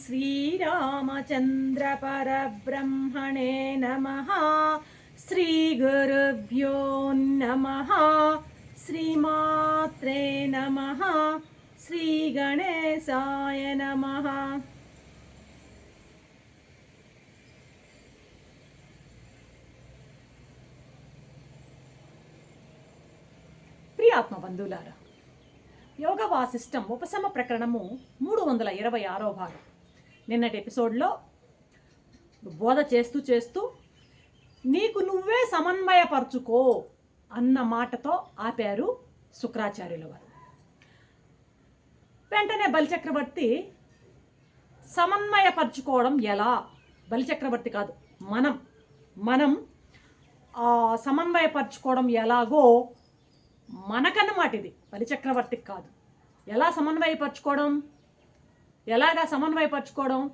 श्रीरामचन्द्रपरब्रह्मणे नमः श्रीगुरुभ्यो नमः श्रीमात्रे नमः श्रीगणेशाय नमः ప్రియాత్మ బంధువులారా యోగ వాసిష్టం ఉపశమ ప్రకరణము మూడు వందల ఇరవై ఆరో భాగం నిన్నటి ఎపిసోడ్లో బోధ చేస్తూ చేస్తూ నీకు నువ్వే సమన్వయపరచుకో అన్న మాటతో ఆపారు శుక్రాచార్యుల వారు. వెంటనే బలిచక్రవర్తి సమన్వయపరచుకోవడం ఎలా? బలిచక్రవర్తి కాదు మనం మనం సమన్వయపరచుకోవడం ఎలాగో మనకన్నమాట ఇది బలిచక్రవర్తికి కాదు. ఎలా సమన్వయపరచుకోవడం? ఎలాగా సమన్వయపరచుకోవడం?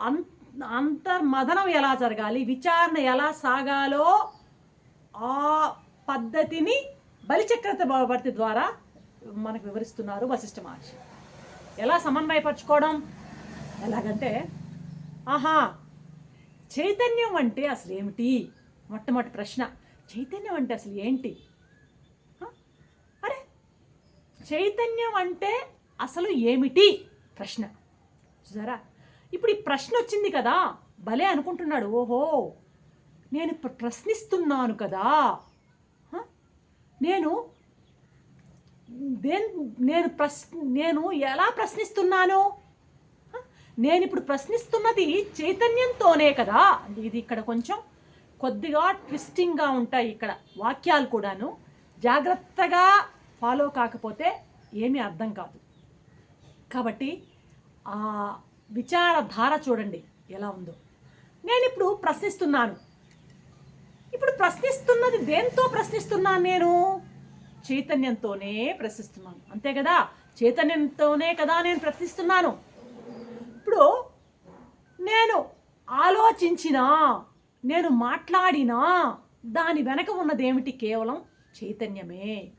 అం అంతర్మదనం ఎలా జరగాలి? విచారణ ఎలా సాగాలో ఆ పద్ధతిని బలిచక్రవర్తి ద్వారా మనకు వివరిస్తున్నారు వశిష్ఠ మహర్షి. ఎలా సమన్వయపరచుకోవడం? ఎలాగంటే ఆహా చైతన్యం అంటే అసలు ఏమిటి? మొట్టమొదటి ప్రశ్న. చైతన్యం అంటే అసలు ఏంటి? అరే చైతన్యం అంటే అసలు ఏమిటి ప్రశ్న. చూసారా? ఇప్పుడు ఈ ప్రశ్న వచ్చింది కదా భలే అనుకుంటున్నాడు. ఓహో నేను ఇప్పుడు ప్రశ్నిస్తున్నాను కదా. నేను దేని నేను ప్రశ్ నేను ఎలా ప్రశ్నిస్తున్నాను? నేను ఇప్పుడు ప్రశ్నిస్తున్నది చైతన్యంతోనే కదా. ఇది ఇక్కడ కొంచెం కొద్దిగా ట్విస్టింగ్గా ఉంటాయి ఇక్కడ వాక్యాలు కూడాను. జాగ్రత్తగా ఫాలో కాకపోతే ఏమీ అర్థం కాదు. కాబట్టి ఆ విచారధార చూడండి ఎలా ఉందో. నేను ఇప్పుడు ప్రశ్నిస్తున్నాను. ఇప్పుడు ప్రశ్నిస్తున్నది దేంతో ప్రశ్నిస్తున్నాను నేను? చైతన్యంతోనే ప్రశ్నిస్తున్నాను. అంతే కదా? చైతన్యంతోనే కదా నేను ప్రశ్నిస్తున్నాను. ఇప్పుడు నేను ఆలోచించినా నేను మాట్లాడినా దాని వెనక ఉన్నదేమిటి కేవలం చైతన్యమే?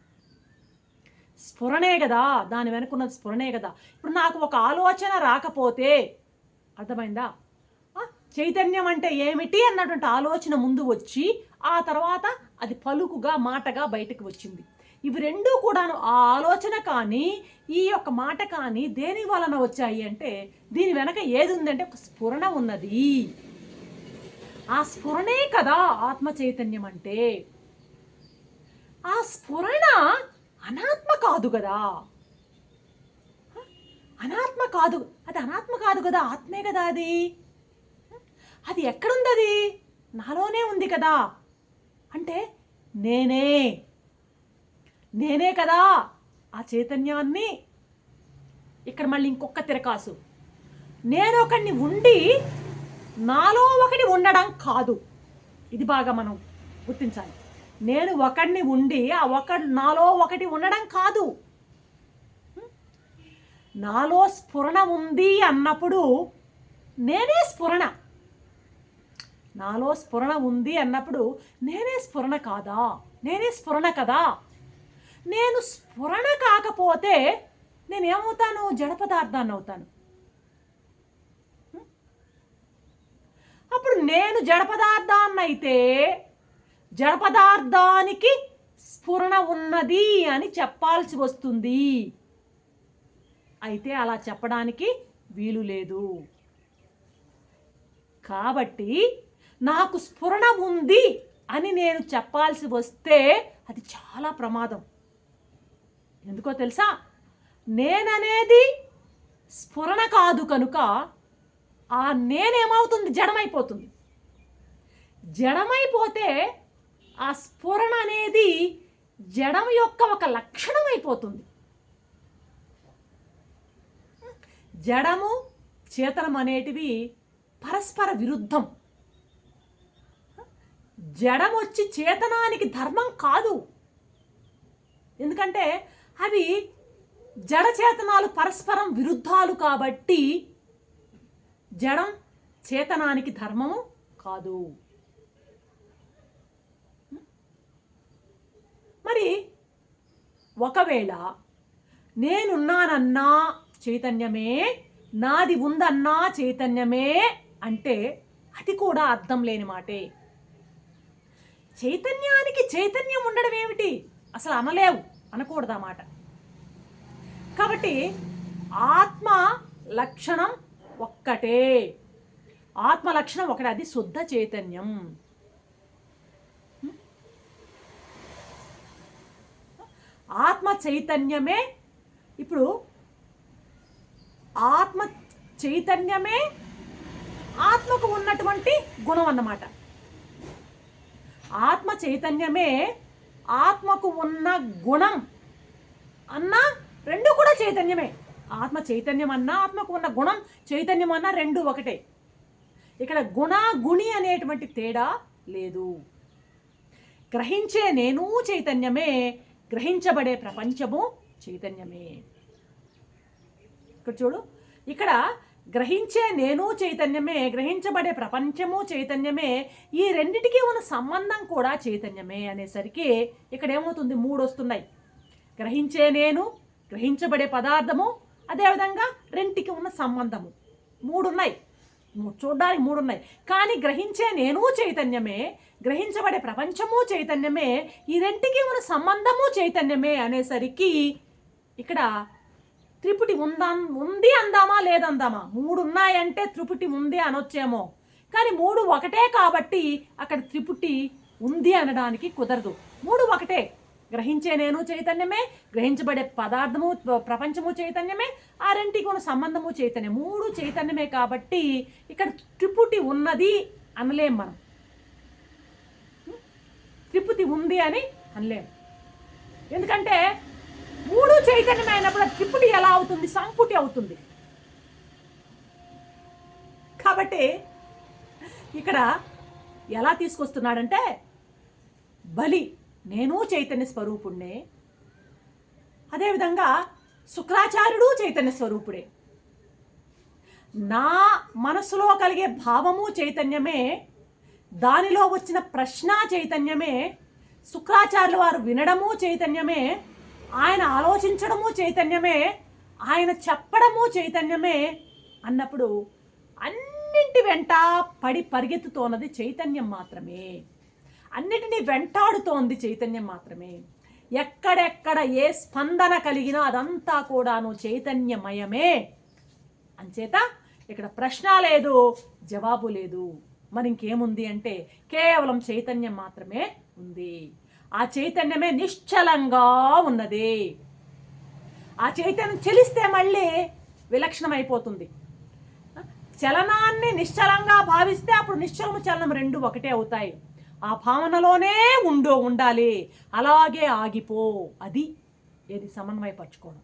స్ఫురణే కదా దాని వెనుకున్నది స్ఫురణే కదా ఇప్పుడు నాకు ఒక ఆలోచన రాకపోతే అర్థమైందా? చైతన్యం అంటే ఏమిటి అన్నటువంటి ఆలోచన ముందు వచ్చి ఆ తర్వాత అది పలుకుగా మాటగా బయటకు వచ్చింది. ఇవి రెండూ కూడాను ఆ ఆలోచన కానీ ఈ యొక్క మాట కానీ దేని వలన వచ్చాయి అంటే దీని వెనక ఏది ఉందంటే ఒక స్ఫురణ ఉన్నది. ఆ స్ఫురణే కదా ఆత్మ చైతన్యం అంటే. ఆ స్ఫురణ అనాత్మ కాదు కదా. అనాత్మ కాదు. అది అనాత్మ కాదు కదా ఆత్మే కదా అది. అది ఎక్కడుంది అది? నాలోనే ఉంది కదా. అంటే నేనే. నేనే కదా ఆ చైతన్యాన్ని. ఇక్కడ మళ్ళీ ఇంకొక తిరకాసు. నేను ఒకడిని ఉండి నాలో ఒకటి ఉండడం కాదు. ఇది బాగా మనం గుర్తించాలి. నేను ఒకడిని ఉండి ఆ ఒకడు నాలో ఒకటి ఉండడం కాదు. నాలో స్ఫురణ ఉంది అన్నప్పుడు నేనే స్ఫురణ. నాలో స్ఫురణ ఉంది అన్నప్పుడు నేనే స్ఫురణ కాదా? నేనే స్ఫురణ కదా? నేను స్ఫురణ కాకపోతే నేను ఏమవుతాను జడ పదార్థాన్ని అవుతాను అప్పుడు నేను జడ పదార్థాన్ని అయితే జడ పదార్థానికి స్ఫురణ ఉన్నది అని చెప్పాల్సి వస్తుంది. అయితే అలా చెప్పడానికి వీలు లేదు. కాబట్టి నాకు స్ఫురణ ఉంది అని నేను చెప్పాల్సి వస్తే అది చాలా ప్రమాదం. ఎందుకో తెలుసా? నేననేది స్ఫురణ కాదు కనుక ఆ నేనేమవుతుంది? జడమైపోతుంది. జడమైపోతే ఆ స్ఫురణ అనేది జడం యొక్క ఒక లక్షణం అయిపోతుంది. జడము చేతనం అనేటివి పరస్పర విరుద్ధం. జడం వచ్చి చేతనానికి ధర్మం కాదు. ఎందుకంటే అవి జడ చేతనాలు పరస్పరం విరుద్ధాలు కాబట్టి జడం చేతనానికి ధర్మము కాదు. మరి ఒకవేళ నేనున్నానన్నా చైతన్యమే నాది ఉందన్నా చైతన్యమే అంటే అది కూడా అర్థం లేని మాటే. చైతన్యానికి చైతన్యం ఉండడం ఏమిటి? అసలు అనలేవు అనకూడదు మాట. కాబట్టి ఆత్మ లక్షణం ఒక్కటే. ఆత్మ లక్షణం ఒకటి అది శుద్ధ చైతన్యం. ఆత్మ చైతన్యమే. ఇప్పుడు ఆత్మ చైతన్యమే ఆత్మకు ఉన్నటువంటి గుణం అన్నమాట. ఆత్మ చైతన్యమే ఆత్మకు ఉన్న గుణం అన్నా రెండు కూడా చైతన్యమే. ఆత్మ చైతన్యం అన్నా ఆత్మకు ఉన్న గుణం చైతన్యం అన్నా రెండు ఒకటే. ఇక్కడ గుణ గుణి అనేటువంటి తేడా లేదు. గ్రహించే నేను చైతన్యమే గ్రహించబడే ప్రపంచము చైతన్యమే. ఇక్కడ చూడు ఇక్కడ గ్రహించే నేను చైతన్యమే గ్రహించబడే ప్రపంచము చైతన్యమే ఈ రెండిటికీ ఉన్న సంబంధం కూడా చైతన్యమే అనేసరికి ఇక్కడ ఏమవుతుంది? మూడు వస్తున్నాయి గ్రహించే నేను గ్రహించబడే పదార్థము అదేవిధంగా రెంటికి ఉన్న సంబంధము. మూడు ఉన్నాయి మూడున్నాయి. మూడు ఉన్నాయి కానీ గ్రహించే నేను చైతన్యమే గ్రహించబడే ప్రపంచము చైతన్యమే ఈ రెంటికి ఉన్న సంబంధము చైతన్యమే అనేసరికి ఇక్కడ త్రిపుటి ఉందా ఉంది అందామా లేదందామా? మూడు ఉన్నాయంటే త్రిపుటి ఉంది అనొచ్చేమో. కానీ మూడు ఒకటే కాబట్టి అక్కడ త్రిపుటి ఉంది అనడానికి కుదరదు. మూడు ఒకటే. గ్రహించే నేను చైతన్యమే గ్రహించబడే పదార్థము ప్రపంచము చైతన్యమే ఆ రెంటికి ఉన్న సంబంధము చైతన్యం. మూడు చైతన్యమే కాబట్టి ఇక్కడ త్రిపుటి ఉన్నది అనలేం మనం. త్రిపుతి ఉంది అని అనలేము. ఎందుకంటే మూడు చైతన్యమైనప్పుడు త్రిపుటి ఎలా అవుతుంది? సంపుటి అవుతుంది. కాబట్టి ఇక్కడ ఎలా తీసుకొస్తున్నాడంటే బలి నేను చైతన్య స్వరూపుణ్ణే. అదేవిధంగా శుక్రాచార్యుడు చైతన్య స్వరూపుడే. నా మనసులో కలిగే భావము చైతన్యమే దానిలో వచ్చిన ప్రశ్న చైతన్యమే శుక్రాచార్యుల వారు వినడము చైతన్యమే ఆయన ఆలోచించడము చైతన్యమే ఆయన చెప్పడము చైతన్యమే అన్నప్పుడు అన్నింటి వెంట పడి పరిగెత్తుతోన్నది చైతన్యం మాత్రమే. అన్నిటినీ వెంటాడుతోంది చైతన్యం మాత్రమే. ఎక్కడెక్కడ ఏ స్పందన కలిగినా అదంతా కూడాను చైతన్యమయమే. అంచేత ఇక్కడ ప్రశ్న లేదు జవాబు లేదు. మరి ఇంకేముంది అంటే కేవలం చైతన్యం మాత్రమే ఉంది. ఆ చైతన్యమే నిశ్చలంగా ఉన్నది. ఆ చైతన్యం చెలిస్తే మళ్ళీ విలక్షణమైపోతుంది. చలనాన్ని నిశ్చలంగా భావిస్తే అప్పుడు నిశ్చలము చలనం రెండు ఒకటే అవుతాయి. ఆ భావనలోనే ఉండు ఉండాలి. అలాగే ఆగిపో. అది ఏది సమన్వయపరచుకోవడం.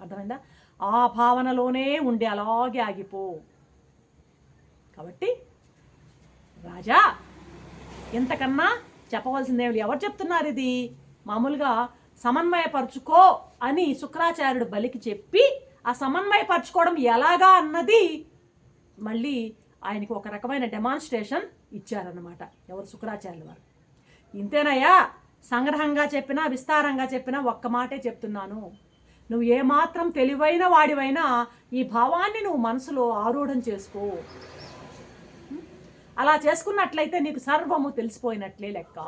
అర్థమైందా? ఆ భావనలోనే ఉండి అలాగే ఆగిపో. కాబట్టి రాజా ఇంతకన్నా చెప్పవలసిందేమి ఎవరు చెప్తున్నారు ఇది? మామూలుగా సమన్వయపరుచుకో అని శుక్రాచార్యుడు బలికి చెప్పి ఆ సమన్వయపరచుకోవడం ఎలాగా అన్నది మళ్ళీ ఆయనకు ఒక రకమైన డెమాన్స్ట్రేషన్ ఇచ్చారన్నమాట. ఎవరు? శుక్రాచార్యులు వారు. ఇంతేనయ్యా సంగ్రహంగా చెప్పినా విస్తారంగా చెప్పినా ఒక్క మాటే చెప్తున్నాను. నువ్వు ఏమాత్రం తెలివైన వాడివైనా ఈ భావాన్ని నువ్వు మనసులో ఆరూఢం చేసుకో. అలా చేసుకున్నట్లయితే నీకు సర్వము తెలిసిపోయినట్లే లెక్క.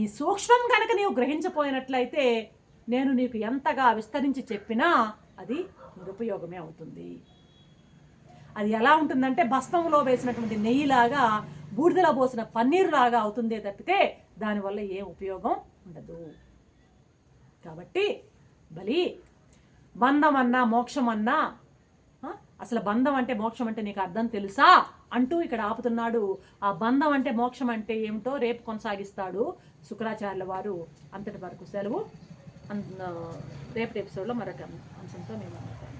ఈ సూక్ష్మం కనుక నీవు గ్రహించపోయినట్లయితే నేను నీకు ఎంతగా విస్తరించి చెప్పినా అది నిరుపయోగమే అవుతుంది. అది ఎలా ఉంటుందంటే భస్మంలో వేసినటువంటి నెయ్యిలాగా బూడిదలో పోసిన పన్నీరులాగా అవుతుందే తప్పితే దానివల్ల ఏ ఉపయోగం ఉండదు. కాబట్టి బలి బంధం అన్నా మోక్షం అన్నా అసలు బంధం అంటే మోక్షం అంటే నీకు అర్థం తెలుసా? అంటూ ఇక్కడ ఆపుతున్నాడు. ఆ బంధం అంటే మోక్షం అంటే ఏమిటో రేపు కొనసాగిస్తాడు శుక్రాచార్యుల వారు. అంతటి వరకు సెలవు. అన్- రేపటి ఎపిసోడ్లో మరొక అంశంతో మేము